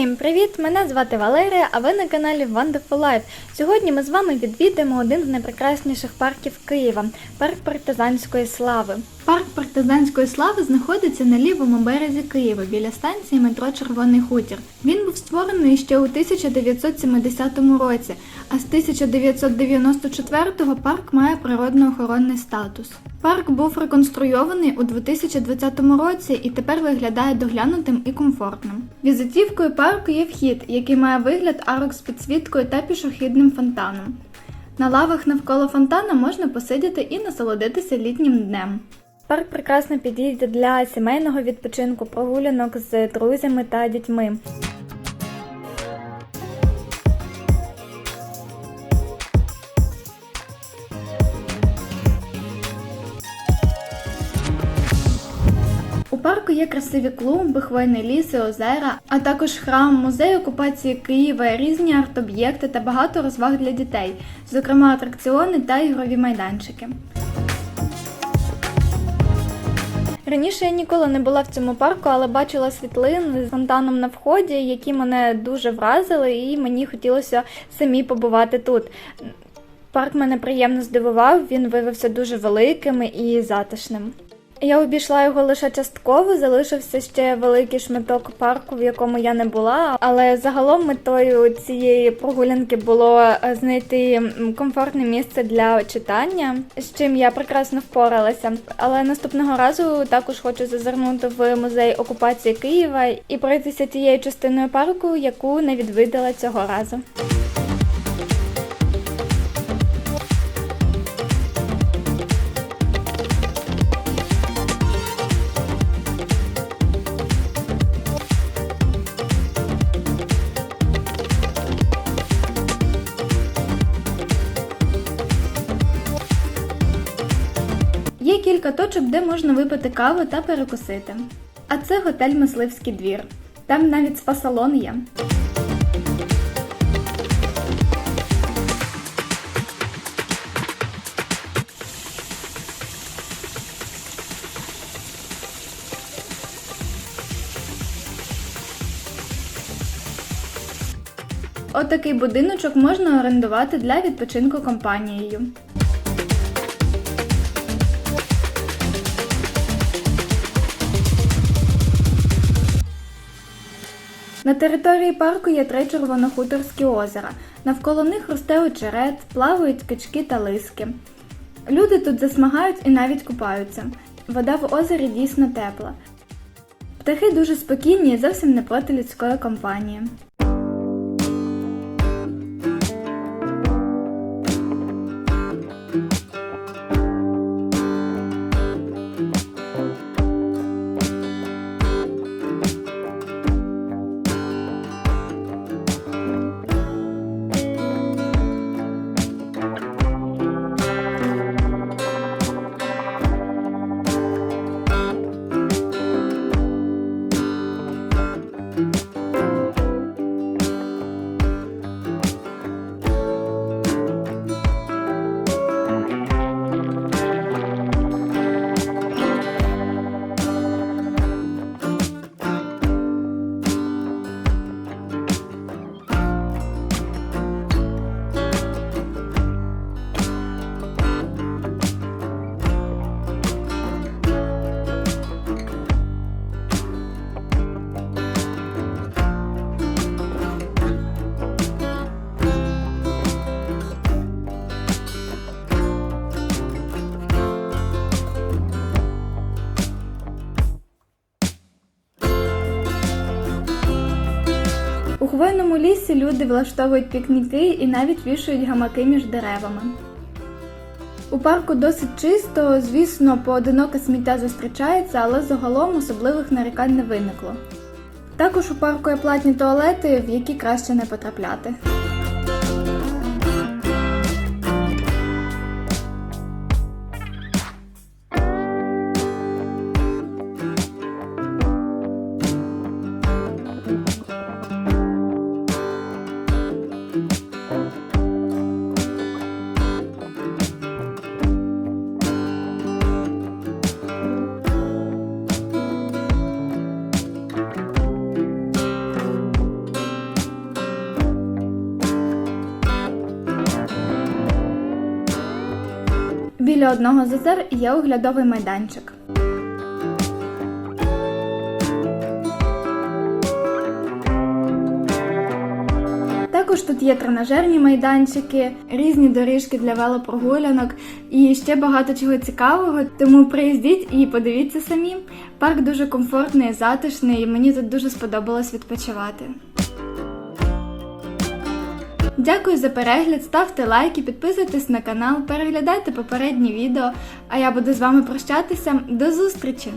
Всім привіт! Мене звати Валерія, а ви на каналі Wonderful Life. Сьогодні ми з вами відвідаємо один з найпрекрасніших парків Києва парк партизанської слави. Парк партизанської слави знаходиться на лівому березі Києва біля станції метро Червоний Хутір. Він був створений ще у 1970 році, а з 1994 парк має природно-охоронний статус. Парк був реконструйований у 2020 році і тепер виглядає доглянутим і комфортним. Візитівкою парку є вхід, який має вигляд арок з підсвіткою та пішохідним фонтаном. На лавах навколо фонтана можна посидіти і насолодитися літнім днем. Парк прекрасно підійде для сімейного відпочинку, прогулянок з друзями та дітьми. У парку є красиві клумби, хвойний ліс і озера, а також храм, музей окупації Києва, різні арт-об'єкти та багато розваг для дітей, зокрема атракціони та ігрові майданчики. Раніше я ніколи не була в цьому парку, але бачила світлини з фонтаном на вході, які мене дуже вразили, і мені хотілося самі побувати тут. Парк мене приємно здивував, він виявився дуже великим і затишним. Я обійшла його лише частково, залишився ще великий шматок парку, в якому я не була. Але загалом метою цієї прогулянки було е, знайти комфортне місце для читання, з чим я прекрасно впоралася. Але наступного разу також хочу зазирнути в музей окупації Києва і пройтися тією частиною парку, яку не відвідала цього разу. Є кілька точок, де можна випити каву та перекусити. А це готель Мисливський двір. Там навіть спа-салон є. Отакий будиночок можна орендувати для відпочинку компанією. На території парку є три червонохуторські озера. Навколо них росте очерет, плавають качки та лиски. Люди тут засмагають і навіть купаються. Вода в озері дійсно тепла. Птахи дуже спокійні і зовсім не проти людської компанії. Хвойному лісі люди влаштовують пікніки і навіть вішають гамаки між деревами. У парку досить чисто, звісно, поодиноке сміття зустрічається, але загалом особливих нарікань не виникло. Також у парку є платні туалети, в які краще не потрапляти. Біля одного з озер є оглядовий майданчик. Також тут є тренажерні майданчики, різні доріжки для велопрогулянок і ще багато чого цікавого. Тому приїздіть і подивіться самі. Парк дуже комфортний, затишний, і мені тут дуже сподобалось відпочивати. Дякую за перегляд, ставте лайки, підписуйтесь на канал, переглядайте попередні відео. А я буду з вами прощатися. До зустрічі!